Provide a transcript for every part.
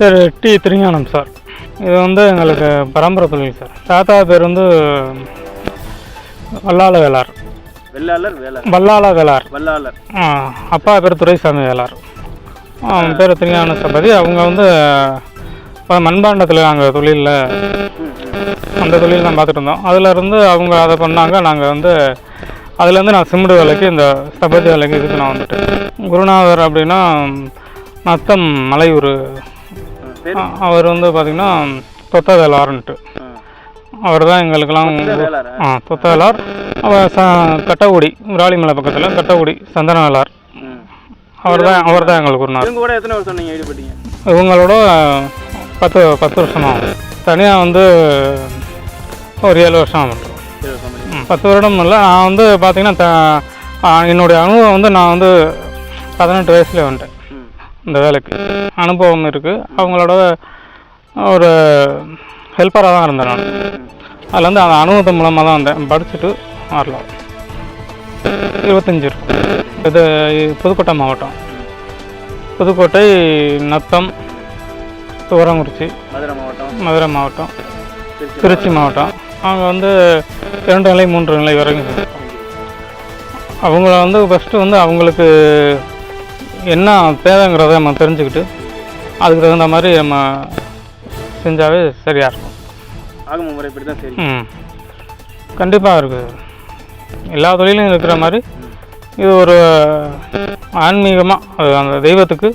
பேர் D Thirugnanam sir. இது வந்து எங்களுக்கு பரம்பரை தொழில் சார். தாத்தா பேர் வந்து வல்லாள வேளார். வெள்ளாளர் வேளாளர். வல்லாள வேளார். வல்லாளர். அப்பா பேர் துரைசாமி வேளார். அவன் பேர் திருஞான சபதி. அவங்க வந்து மண்பாண்டத்தில் நாங்கள் தொழிலில். அந்த தொழில் தான் பார்த்துட்டு இருந்தோம். அதில் இருந்து அவங்க அதை பண்ணாங்க. நாங்கள் வந்து அதுலேருந்து நான் சிமெண்ட் வேலைக்கு இந்த சபதி வேலைக்கு இதுக்கு நான் வந்துட்டேன். குருநாதர் அப்படின்னா நத்தம் மலையூர் அவர் வந்து பார்த்திங்கன்னா தொத்தவேலார்ன்ட்டு அவர் தான் எங்களுக்கெல்லாம்? ஆ தொத்தவேலார் அவர் ச கட்டகுடி விராலிமலை பக்கத்தில் கட்டகுடி சந்தன வேளார் ம். அவர் தான் அவர் தான் எங்களுக்கு நீங்கள் ஈடுபட்டீங்க? இவங்களோட பத்து பத்து வருஷம் ஆகும் தனியாக வந்து ஒரு ஏழு வருஷம் ஆகும். பத்து வருடம் இல்லை. நான் வந்து பார்த்தீங்கன்னா என்னுடைய அனுபவம் வந்து நான் வந்து பதினெட்டு வயசுலேயே வந்துட்டேன். இந்த வேலைக்கு அனுபவம் இருக்குது அவங்களோட ஒரு ஹெல்ப்பராக தான் இருந்தேன் நான். அதில் வந்து அந்த அனுபவத்தின் மூலமாக தான் வந்தேன். படிச்சுட்டு வரலாம். இருபத்தஞ்சி இருக்கும் இது புதுக்கோட்டை மாவட்டம். புதுக்கோட்டை நத்தம் துவரங்குறிச்சி மதுரை மாவட்டம். மதுரை மாவட்டம் திருச்சி மாவட்டம். அவங்க வந்து இரண்டு நிலை மூன்று நிலை வரைக்கும். அவங்கள வந்து ஃபஸ்ட்டு வந்து அவங்களுக்கு என்ன தேவைங்கிறத நம்ம தெரிஞ்சுக்கிட்டு அதுக்கு தகுந்த மாதிரி நம்ம செஞ்சாவே சரியாக இருக்கும். ஆகம முறைப்படி தான் சரி. ம். கண்டிப்பாக இருக்குது எல்லா தொழிலும் இருக்கிற மாதிரி இது ஒரு ஆன்மீகமாக அது அந்த தெய்வத்துக்கு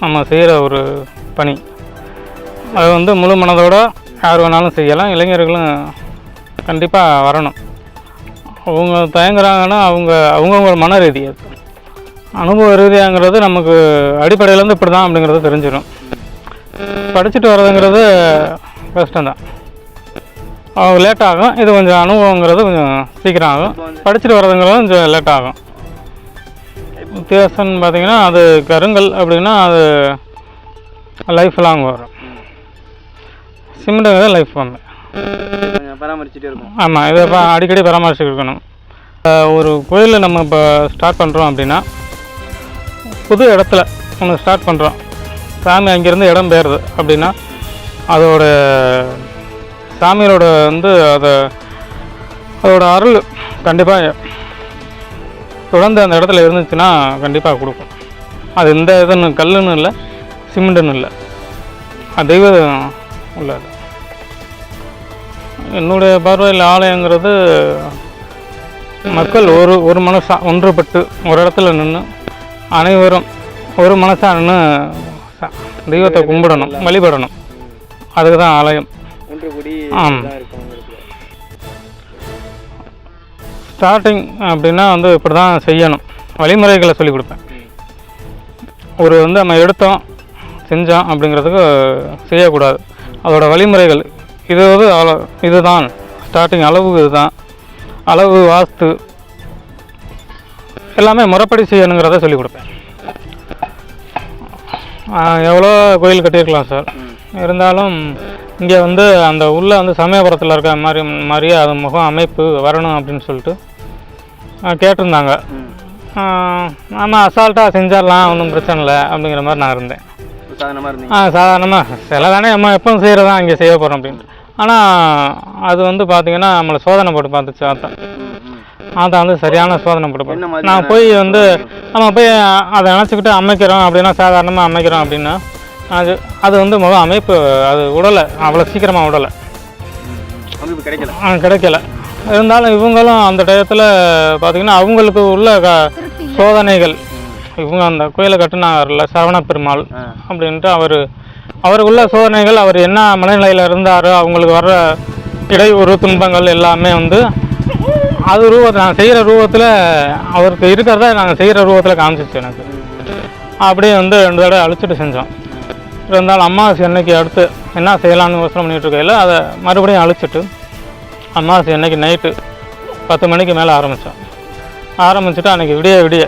நம்ம செய்கிற ஒரு பணி. அது வந்து முழு மனதோட யார் வேணாலும் செய்யலாம் இளைஞர்களும் கண்டிப்பாக வரணும். அவங்க தயங்குறாங்கன்னா அவங்க அவங்கவுங்க மன ரீதி அது. அனுபவ ரீதியாங்கிறது நமக்கு அடிப்படையிலேருந்து இப்படி தான் அப்படிங்கிறது தெரிஞ்சிடும். படிச்சுட்டு வர்றதுங்கிறது கஷ்டம்தான். அவங்க லேட் ஆகும். இது கொஞ்சம் அனுபவங்கிறது கொஞ்சம் சீக்கிரம் ஆகும். படிச்சுட்டு வர்றதுங்கிறது கொஞ்சம் லேட் ஆகும். வித்தியாசம்னு பார்த்தீங்கன்னா அது கருங்கல் அப்படின்னா அது லைஃப் லாங் வரும். சிமெண்ட்டுங்கிறது லைஃப் கொஞ்சம் பராமரிச்சுட்டே இருக்கும். ஆமாம் இதை ப- அடிக்கடி பராமரிச்சு இருக்கணும். ஒரு கோயிலில் நம்ம இப்போ ஸ்டார்ட் பண்ணுறோம் அப்படின்னா புது இடத்துல ஒன்று ஸ்டார்ட் பண்ணுறோம் சாமி அங்கேருந்து இடம் பெயருது அப்படின்னா அதோட சாமியோட வந்து அதை அதோட அருள் கண்டிப்பாக தொடர்ந்து அந்த இடத்துல இருந்துச்சுன்னா கண்டிப்பாக கொடுக்கும். அது இந்த இதுன்னு கல்லுன்னு இல்லை சிமெண்ட்டுன்னு இல்லை. அது தெய்வம் உள்ளது. என்னுடைய பார்வையில் ஆலயங்கிறது மக்கள் ஒரு ஒரு மனசா ஒன்றுபட்டு ஒரு இடத்துல நின்று அனைவரும் ஒரு மனசா நின்று ச- தெய்வத்தை கும்பிடணும் வழிபடணும். அதுக்கு தான் ஆலயம். ஆம். ஸ்டார்டிங் அப்படின்னா வந்து இப்படி தான் செய்யணும். வழிமுறைகளை சொல்லிக் கொடுப்பேன். ஒரு வந்து நம்ம எடுத்தோம் செஞ்சோம் அப்படிங்கிறதுக்கு செய்யக்கூடாது. அதோட வழிமுறைகள் இது வந்து இதுதான். ஸ்டார்டிங் அளவு இதுதான். அளவு வாஸ்து எல்லாமே முறைப்படி செய்யணுங்கிறத சொல்லிக் கொடுப்பேன். எவ்வளோ கோயில் கட்டியிருக்கலாம் சார்? இருந்தாலும் இங்கே வந்து அந்த உள்ளே வந்து சமயபுரத்தில் இருக்க மாதிரி மாதிரியே அது முகம் அமைப்பு வரணும் அப்படின்னு சொல்லிட்டு கேட்டிருந்தாங்க. ஆமாம் அசால்ட்டாக செஞ்சிடலாம் ஒன்றும் பிரச்சனை இல்லை அப்படிங்கிற மாதிரி நான் இருந்தேன். ஆ சாதாரணமாக சில தானே நம்ம எப்பவும் செய்கிறதா இங்கே செய்ய போகிறோம் அப்படின்ட்டு. ஆனால் அது வந்து பார்த்தீங்கன்னா நம்மளை சோதனை போட்டு பார்த்துச்சு ஆத்தா ஆத்தா வந்து சரியான சோதனை மாதிரியான நான் போய் வந்து நம்ம போய் அதை நினச்சிக்கிட்டு அமைக்கிறோம் அப்படின்னா சாதாரணமாக அமைக்கிறோம் அப்படின்னா அது அது வந்து முகம் அமைப்பு அது உடலை அவ்வளோ சீக்கிரமாக உடலை. கிடைக்கல. கிடைக்கல. இருந்தாலும் இவங்களும் அந்த டயத்தில் பார்த்தீங்கன்னா அவங்களுக்கு உள்ள க சோதனைகள் இவங்க அந்த கோயிலை கட்டுனாங்கல்ல சரவண பெருமாள். அப்படின்ட்டு அவர் அவருக்குள்ள சோதனைகள் அவர் என்ன மனநிலையில் இருந்தாரோ அவங்களுக்கு வர்ற இடையூறு துன்பங்கள் எல்லாமே வந்து அது ரூபத்தை நான் செய்கிற ரூபத்தில் அவருக்கு இருக்கிறத நாங்கள் செய்கிற ரூபத்தில் காமிச்சிச்சு எனக்கு. அப்படியே வந்து ரெண்டு தடவை அழிச்சிட்டு செஞ்சோம். இருந்தாலும் அம்மாவாசை அன்னைக்கு அடுத்து என்ன செய்யலாம்னு யோசனை பண்ணிகிட்டு இருக்கையில் அதை மறுபடியும் அழிச்சிட்டு அம்மாவாசை அன்னைக்கு நைட்டு பத்து மணிக்கு மேலே ஆரம்பித்தோம் ஆரம்பிச்சுட்டு அன்றைக்கி விடிய விடிய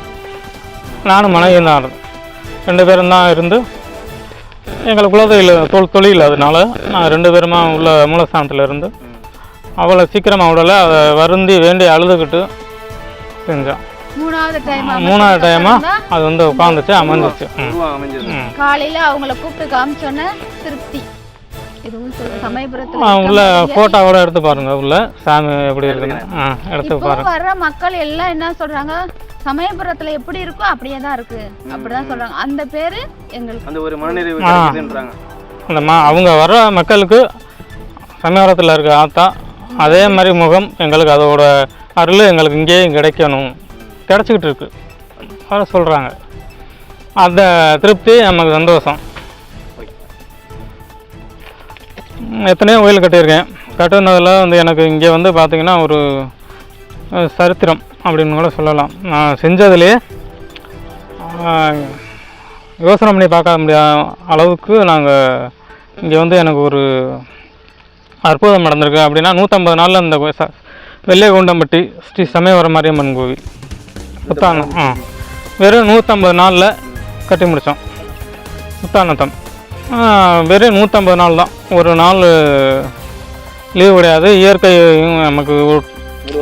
நானும் மனைவியும் தான் இருந்தேன் ரெண்டு பேரும் தான் இருந்து எங்களுக்கு குலதொழில் தொழில் தொழில் அதனால நான் ரெண்டு பேருமா உள்ள மூலஸ்தானத்தில் இருந்து அவ்வளோ சீக்கிரமாக விடலை. அதை வருந்தி வேண்டி அழுதுகிட்டு செஞ்சோம் மூணாவது டைம் மூணாவது டைமாக அது வந்து உட்காந்துச்சு அமைஞ்சிச்சு. காலையில அவங்கள கூப்பிட்டு காமிச்சோன்னே திருப்தி. உள்ள இருக்க ஃபோட்டோவோட எடுத்து பாருங்க உள்ள. சாமி எப்படி இருக்குன்னு. எடுத்து இப்போ பாருங்க. வர்ற மக்கள் எல்லாம் என்ன சொல்றாங்க? சமயபுரத்துல எப்படி இருக்கோ அப்படியே தான் இருக்கு. அப்படிதான் சொல்றாங்க. அந்த பேரு எங்களுக்கு அந்த ஒரு மனநிறைவு அவங்க வர்ற மக்களுக்கு சமயபுரத்தில் இருக்க ஆத்தா அதே மாதிரி முகம் எங்களுக்கு அதோட அருள் எங்களுக்கு இங்கேயும் கிடைக்கணும். கிடச்சிக்கிட்டு இருக்கு அதை சொல்கிறாங்க அந்த திருப்தி நமக்கு சந்தோஷம். எத்தனையோ கோயில் கட்டியிருக்கேன். கட்டுனதில் வந்து எனக்கு இங்கே வந்து பார்த்திங்கன்னா ஒரு சரித்திரம் அப்படின்னு கூட சொல்லலாம். நான் செஞ்சதுலேயே யோசனை பண்ணி பார்க்க முடியாத அளவுக்கு நாங்கள் இங்கே வந்து எனக்கு ஒரு அற்புதம் நடந்திருக்கு. அப்படின்னா நூற்றம்பது நாளில் ச- வெள்ளையகுண்டம்பட்டி ஸ்ரீ சமயவர மாரியம்மன் கோவில். புத்தானம் ஆ. வெறும் நூற்றம்பது நாளில் கட்டி முடித்தோம் புத்தானத்தம் வெறும் நூற்றம்பது நாள் தான் ஒரு நாள் லீவு கிடையாது. இயற்கையும் நமக்கு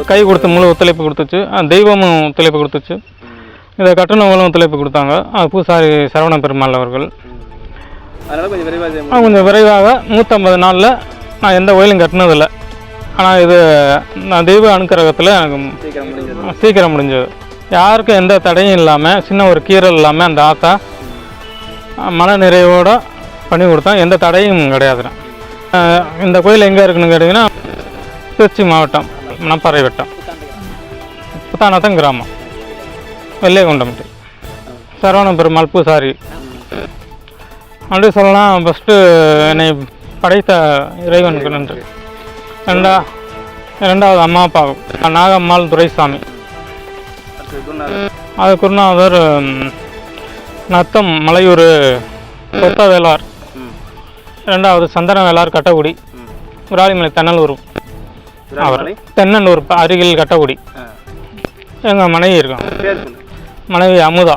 கை கொடுத்து முழு ஒத்துழைப்பு கொடுத்துச்சு. தெய்வமும் ஒத்துழைப்பு கொடுத்துச்சு. இதை கட்டுனவங்களும் ஒத்துழைப்பு கொடுத்தாங்க. அது பூசாரி சரவண பெருமாள் அவர்கள். கொஞ்சம் விரைவாக நூற்றம்பது நாளில் நான் எந்த கோயிலும் கட்டினதில்லை. ஆனால் இது நான் தெய்வ அனுக்கிரகத்தில் எனக்கு சீக்கிரம் முடிஞ்சது. யாருக்கும் எந்த தடையும் இல்லாமல் சின்ன ஒரு கீறல் இல்லாமல் அந்த ஆத்தா மன நிறைவோடு பண்ணி கொடுத்தோம் எந்த தடையும் கிடையாதுண்ணா இந்த கோயில் எங்கே இருக்குன்னு கேட்டிங்கன்னா திருச்சி மாவட்டம் மணப்பாறை வட்டம். புத்தானத்தம் கிராமம் வெள்ளையகுண்டம்பட்டி சரவண பெருமாள் பூசாரி. அப்படி சொல்லலாம் ஃபஸ்ட்டு என்னை படைத்த இறைவனுக்கு நன்றி. ரெண்டா ரெண்டாவது அம்மா அப்பா. நாகம்மாள் துரைசாமி. அது குருநாதர் நத்தம் மலையூர் கொத்த வேளார் ரெண்டாவது சந்தன வேளார் கட்டக்குடி ம் விராலிமலை தென்னலூர். அவர் தென்னலூர் அருகில் கட்டக்குடி எங்கள் மனைவி இருக்காங்க. சொல்லு மனைவி அமுதா.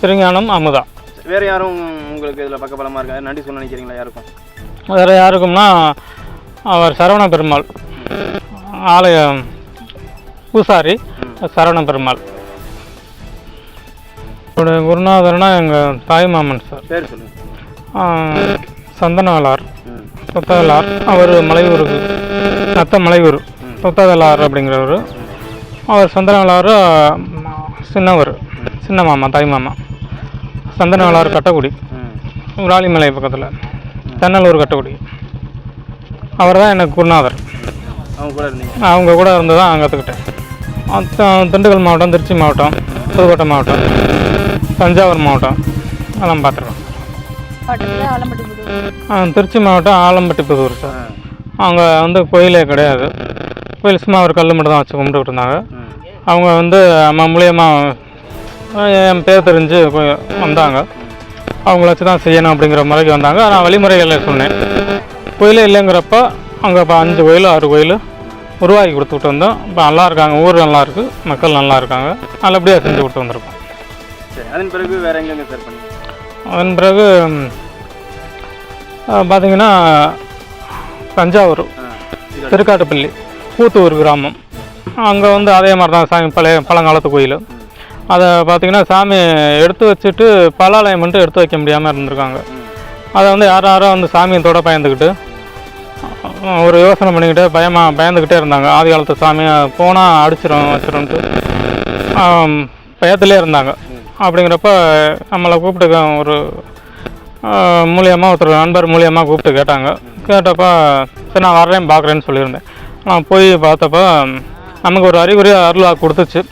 திருஞானம் அமுதா. வேற யாரும் உங்களுக்கு இதில் பக்கபலமாக இருக்கா நன்றி சொல்ல நினைக்கிறீங்களா யாருக்கும்? வேறு யாருக்கும்னா அவர் சரவண பெருமாள். ஆலய பூசாரி சரவண பெருமாள். என்னுடைய குருநாதர்னா எங்கள் தாய்மாமன் சார். பேர் சொல்லுங்க. ஆஹ், சந்தனவேலார் ம். தொத்தவேலார் அவர் மலையூருக்கு நத்த மலையூர் தொத்தவேலார் அப்படிங்கிறவர். அவர் சந்தனவேலார் சின்னவர் சின்ன மாமா தாய் மாமா. சந்தனவேலார் கட்டக்குடி. விராலிமலை பக்கத்தில். தென்னலூர் கட்டக்குடி. அவர் தான் எனக்கு குருநாதர். அவங்க கூட இருந்தீங்க? அவங்க கூட இருந்து தான் அங்கே கற்றுக்கிட்டேன் திண்டுக்கல் மாவட்டம் திருச்சி மாவட்டம் புதுக்கோட்டை மாவட்டம் தஞ்சாவூர் மாவட்டம் அதெல்லாம் பார்த்துருக்கோம். திருச்சி மாவட்டம் ஆலம்பட்டி புதூர் சார். ஆ அங்கே வந்து கோயிலே கிடையாது. கோயில் சும்மா ஒரு கல் மட்டும் தான் வச்சு கும்பிட்டுக்கிட்டு இருந்தாங்க. அவங்க வந்து நம்ம மூலியமாக என் பேர் தெரிஞ்சு வந்தாங்க. அவங்கள வச்சு தான் செய்யணும் அப்படிங்கிற முறைக்கு வந்தாங்க. நான் வழிமுறைகளை சொன்னேன். கோயிலே இல்லைங்கிறப்ப அங்கே இப்போ அஞ்சு கோயில் ஆறு கோயில் உருவாக்கி கொடுத்துக்கிட்டு வந்தோம். இப்போ நல்லா இருக்காங்க. ஊர் நல்லா இருக்கு. மக்கள் நல்லா இருக்காங்க. நல்லபடியாக செஞ்சு கொடுத்து வந்திருக்கோம். அதன் பிறகு வேற எங்கெங்க சார் அதன் பிறகு பார்த்தீங்கன்னா தஞ்சாவூர் திருக்காட்டுப்பள்ளி கூத்தூர் கிராமம். அங்கே வந்து அதே மாதிரி தான் சாமி பழைய பழங்காலத்து கோயில். அதை பார்த்திங்கன்னா சாமி எடுத்து வச்சுட்டு பலாலயம் மட்டும் எடுத்து வைக்க முடியாமல் இருந்திருக்காங்க. அதை வந்து யாரும் யாரோ வந்து சாமியை தொட பயந்துக்கிட்டு ஒரு யோசனை பண்ணிக்கிட்டு பயமாக பயந்துக்கிட்டே இருந்தாங்க. ஆதி காலத்து சாமியை போனால் அடிச்சிடும் வச்சிரும்ட்டு பயத்திலே இருந்தாங்க. அப்படிங்கிறப்ப நம்மளை கூப்பிட்டு ஒரு மூலியமாக ஒருத்தர் நண்பர் மூலியமாக கூப்பிட்டு கேட்டாங்க. கேட்டப்ப சரி நான் வர்றேன் பார்க்குறேன்னு சொல்லியிருந்தேன். நான் போய் பார்த்தப்ப நமக்கு ஒரு அறிகுறி அருளாக கொடுத்துச்சு.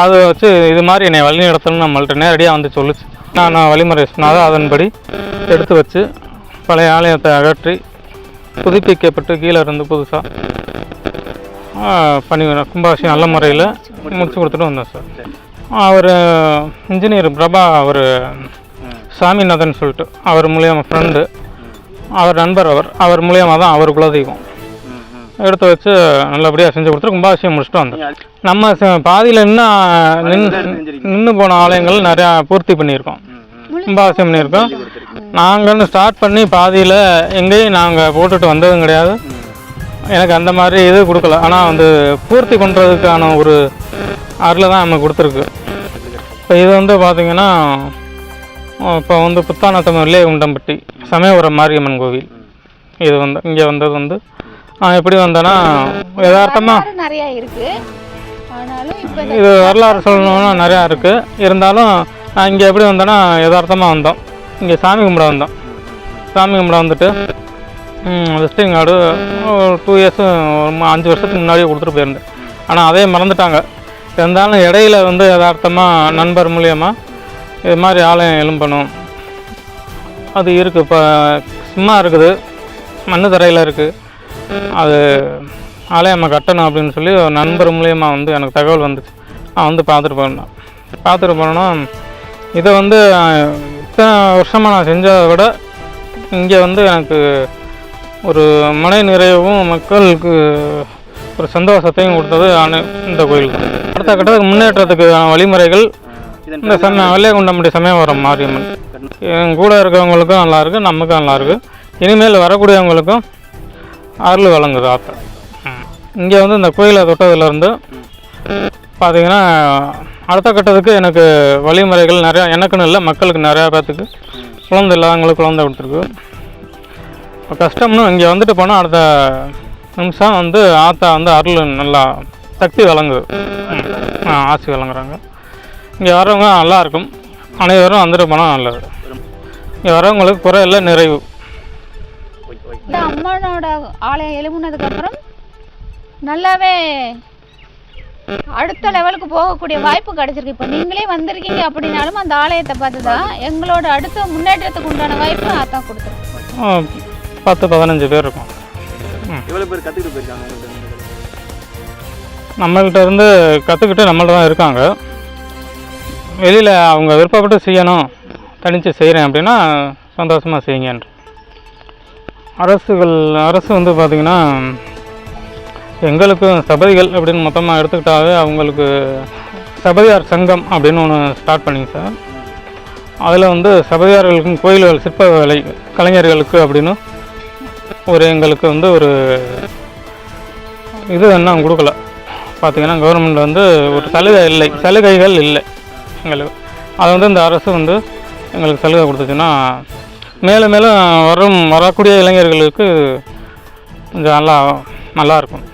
அதை வச்சு இது மாதிரி என்னை வழி நடத்தணும்னு நம்மள்ட்ட நேரடியாக வந்து சொல்லுச்சு. நான் நான் வழிமுறை சொன்னாத அதன்படி எடுத்து வச்சு பழைய ஆலயத்தை அகற்றி புதுப்பிக்கப்பட்டு கீழே இருந்து புதுசாக பண்ணி கும்பாபிஷேகம் நல்ல முறையில் முடிச்சு கொடுத்துட்டு வந்தேன் சார். அவர் இன்ஜினியர் பிரபா அவர் சாமிநாதன் சொல்லிட்டு அவர் மூலியமாக ஃப்ரெண்டு அவர் நண்பர் அவர் அவர் மூலியமாக தான் அவர் குலதெய்வம். எடுத்து வச்சு நல்லபடியாக செஞ்சு கொடுத்துட்டு கும்பாபிஷேகம் முடிச்சுட்டு வந்தோம் நம்ம பாதியில் இன்னும் நின் செஞ்சிருக்கீங்க. நின்று போன ஆலயங்கள் நிறையா பூர்த்தி பண்ணியிருக்கோம். கும்பாபிஷேகம் பண்ணியிருக்கோம். கொடுத்துருக்கீங்க. நாங்கள் ஸ்டார்ட் பண்ணி பாதியில் எங்கேயும் நாங்கள் போட்டுட்டு வந்ததும் கிடையாது. எனக்கு அந்த மாதிரி இது கொடுக்கல. ஆனால் வந்து பூர்த்தி பண்ணுறதுக்கான ஒரு அருளை தான் நமக்கு கொடுத்துருக்கு. இப்போ இது வந்து பார்த்திங்கன்னா இப்போ வந்து புத்தானத்தம் வெள்ளையகுண்டம்பட்டி சமயபுரம் மாரியம்மன் கோவில். இது வந்து இங்கே வந்தது வந்து எப்படி வந்தேன்னா யதார்த்தமாக நிறைய இருக்கு. ஆனாலும் இப்ப இந்த இது வரலாறு சொல்லணும்னா நிறையா இருக்குது இருந்தாலும் நான் இங்கே எப்படி வந்தேன்னா யதார்த்தமாக வந்தோம். இங்கே சாமி கும்பிட வந்தோம். சாமி கும்பிட வந்துட்டு விசிட்டிங் கார்டு ஒரு டூ இயர்ஸ் அஞ்சு வருஷத்துக்கு முன்னாடியே கொடுத்துட்டு போயிருந்தேன். ஆனால் அதே மறந்துட்டாங்க. இருந்தாலும் இடையில வந்து யதார்த்தமாக நண்பர் மூலியமாக இது மாதிரி ஆலயம் எழும்பணும். அது இருக்குது இப்போ சும்மா இருக்குது. மண்ணு தரையில் இருக்குது அது ஆலயம் கட்டணும் அப்படின்னு சொல்லி ஒரு நண்பர் மூலியமா வந்து எனக்கு தகவல் வந்துச்சு. நான் வந்து பார்த்துட்டு போனேன். பார்த்துட்டு போனேன்னா இதை வந்து இத்தனை வருஷமாக நான் செஞ்சதை விட இங்கே வந்து எனக்கு ஒரு மனை நிறைவும் மக்களுக்கு ஒரு சந்தோஷத்தையும் கொடுத்தது இந்த கோயில். அடுத்த கட்டத்துக்கு முன்னேற்றத்துக்கான வழிமுறைகள் இந்த சமயம் வெள்ளையகுண்டம்பட்டி சமயபுரம் மாரியம்மன். என் கூட இருக்கிறவங்களுக்கும் நல்லா இருக்கு நமக்கும் நல்லா இருக்கு. இனிமேல் வரக்கூடியவங்களுக்கும் அருள் வழங்குது ஆற்று இங்கே வந்து இந்த கோயிலை தொட்டதுலேருந்து பார்த்தீங்கன்னா அடுத்த கட்டத்துக்கு எனக்கு வழிமுறைகள் நிறையா எனக்குன்னு இல்லை மக்களுக்கு நிறையா பேர்த்துக்கு. குழந்தை இல்லாதவங்களுக்கு குழந்தை கொடுத்துருக்கு. இப்போ கஷ்டம்னு இங்கே வந்துட்டு போனால் அடுத்த நிமிஷம் வந்து ஆத்தா வந்து அருள் நல்லா சக்தி வழங்குது. ஆசி வழங்குறாங்க. இங்கே வரவங்க நல்லா இருக்கும். அனைவரும் வந்துட்டு போனால் நல்லது. இங்கே வரவங்களுக்கு குறையில்ல நிறைவு. இந்த அம்மனோட ஆலயம் எழுப்புனதுக்கு அப்புறம் நல்லாவே அடுத்த லெவலுக்கு போகக்கூடிய வாய்ப்பு கிடைச்சிருக்கு. இப்போ நீங்களே வந்திருக்கீங்க அப்படின்னாலும் அந்த ஆலயத்தை பார்த்து தான் எங்களோட அடுத்த முன்னேற்றத்துக்கு உண்டான வாய்ப்பு அதான் கொடுத்துருக்கு ஆ, பத்து பதினஞ்சு பேர் இருக்கும். எவ்வளோ பேர் கற்றுக்கிட்டு போயிருக்காங்க? நம்மள்கிட்ட இருந்து? கற்றுக்கிட்டு நம்மள்ட்ட தான் இருக்காங்க. வெளியில் அவங்க விருப்பப்பட்டு செய்யணும் தனித்து செய்கிறேன் அப்படின்னா சந்தோஷமாக செய்யுங்கன்ற அரசுகள் அரசு வந்து பார்த்திங்கன்னா எங்களுக்கும் சபதிகள் அப்படின்னு மொத்தமாக எடுத்துக்கிட்டாவே அவங்களுக்கு சபதியார் சங்கம் அப்படின்னு ஒன்று ஸ்டார்ட் பண்ணிங்க சார். அதில் வந்து சபதியார்களுக்கும் கோயில்கள் சிற்ப வேலை கலைஞர்களுக்கு அப்படின்னு ஒரு எங்களுக்கு வந்து ஒரு இது என்ன கொடுக்கல. பார்த்தீங்கன்னா கவர்மெண்ட் வந்து ஒரு சலுகை இல்லை சலுகைகள் இல்லை எங்களுக்கு. அதை வந்து இந்த அரசு வந்து எங்களுக்கு சலுகை கொடுத்துச்சுன்னா மேலும் மேலும் வரும் வரக்கூடிய இளைஞர்களுக்கு கொஞ்சம் நல்லா நல்லா இருக்கும்.